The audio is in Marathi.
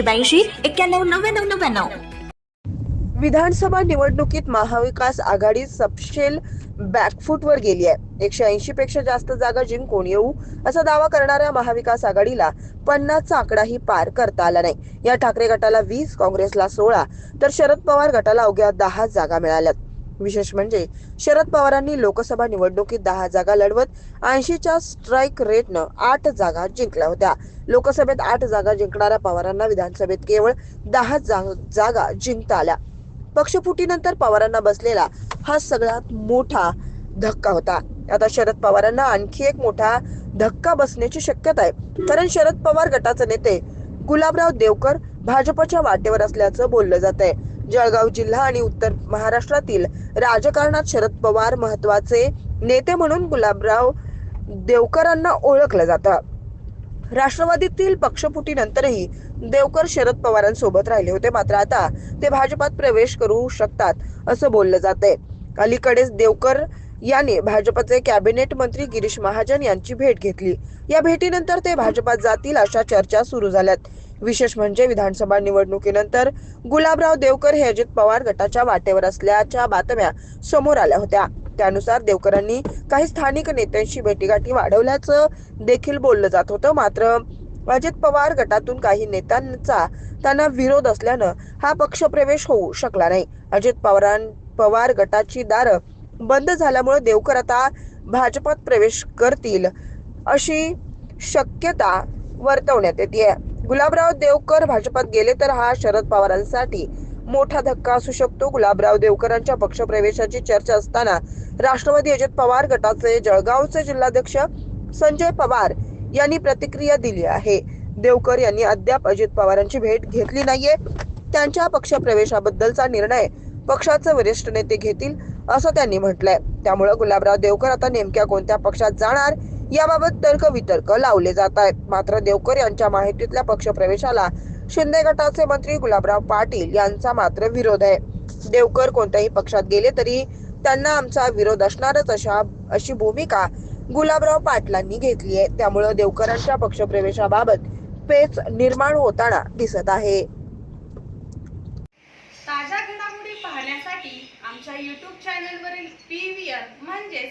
ब्याऐंशी एक्क्याण्णव नव्याण्णव नव्याण्णव. विधानसभा निवडणुकीत महाविकास आघाडी सपशेल बॅकफूटवर गेली आहे. एकशे ऐंशी पेक्षा जास्त जागा जिंकून येऊ असा दावा करणाऱ्या महाविकास आघाडीला पन्नासचा आकडाही पार करता आला नाही. या ठाकरे गटाला वीस काँग्रेसला सोळा तर शरद पवार गटाला अवघ्या दहा जागा मिळाल्यात. विशेष म्हणजे शरद पवारांनी लोकसभा निवडणुकीत दहा जागा लढवत ऐंशीच्या स्ट्राईक रेटनं आठ जागा जिंकल्या होत्या. लोकसभेत आठ जागा जिंकणाऱ्या पवारांना विधानसभेत केवळ दहा जागा जिंकता आल्या. पक्षफुटीनंतर पवारांना बसलेला हा सगळ्यात मोठा धक्का होता. आता शरद पवारांना आणखी एक मोठा धक्का बसण्याची शक्यता आहे. कारण शरद पवार गटाचे नेते गुलाबराव देवकर भाजपच्या वाटेवर असल्याचं बोललं जात आहे जळगाव जिल्हा आणि उत्तर महाराष्ट्रातील राजकारणात शरद पवार महत्त्वाचे नेते म्हणून गुलाबराव देवकरांना ओळखलं जातं. राष्ट्रवादीतील पक्षफुटीनंतरही देवकर शरद पवारांसोबत राहिले होते. मात्र आता ते भाजपात प्रवेश करू शकतात असं बोललं जात आहे अलीकडेच देवकर याने भाजपचे कॅबिनेट मंत्री गिरीश महाजन यांची भेट घेतली. या भेटीनंतर ते भाजपात जातील अशा चर्चा सुरू झाल्यात. विशेष म्हणजे विधानसभा निवडणुकीनंतर गुलाबराव देवकर हे अजित पवार गटाच्या वाटेवर असल्याच्या बातम्या समोर आल्या होत्या. त्यानुसार देवकरांनी काही स्थानिक नेत्यांशी भेटीगाठी वाढवल्याचं देखील बोललं जात होतं. मात्र अजित पवार गटातून काही नेत्यांचा त्यांना विरोध असल्यानं हा पक्षप्रवेश होऊ शकला नाही. अजित पवारां पवार गटाची दारं बंद झाल्यामुळे देवकर आता भाजपात प्रवेश करतील अशी शक्यता वर्तवण्यात येते गुलाबराव देवकर भाजपात गेले तर हा शरद पवारांसाठी मोठा धक्का असू शकतो. गुलाबराव देवकरांच्या पक्षप्रवेशाची चर्चा असताना राष्ट्रवादी अजित पवार गटाचे जळगावचे जिल्हाध्यक्ष संजय पवार यांनी प्रतिक्रिया दिली आहे. देवकर यांनी अद्याप अजित पवारांची भेट घेतली नाहीये. त्यांच्या पक्षप्रवेशाबद्दलचा निर्णय पक्षाचे वरिष्ठ नेते घेतील असं त्यांनी म्हटलंय. त्यामुळे गुलाबराव देवकर आता नेमक्या कोणत्या पक्षात जाणार याबाबत तर्क वितर्क लावले जात आहेत. मात्र देवकर यांच्या माहितीतल्या पक्षप्रवेशाला शिंदे गटाचे मंत्री गुलाबराव पाटील यांचा मात्र विरोध आहे. देवकर कोणत्याही पक्षात गेले तरी त्यांना आमचा विरोध असणारच अशा अशी भूमिका गुलाबराव पाटलांनी घेतली आहे. त्यामुळे देवकरांच्या पक्षप्रवेशाबाबत पेच निर्माण होताना दिसत आहे. ताज्या घडामोडी पाहण्यासाठी आमच्या यूट्यूब चॅनलवरील पी म्हणजेच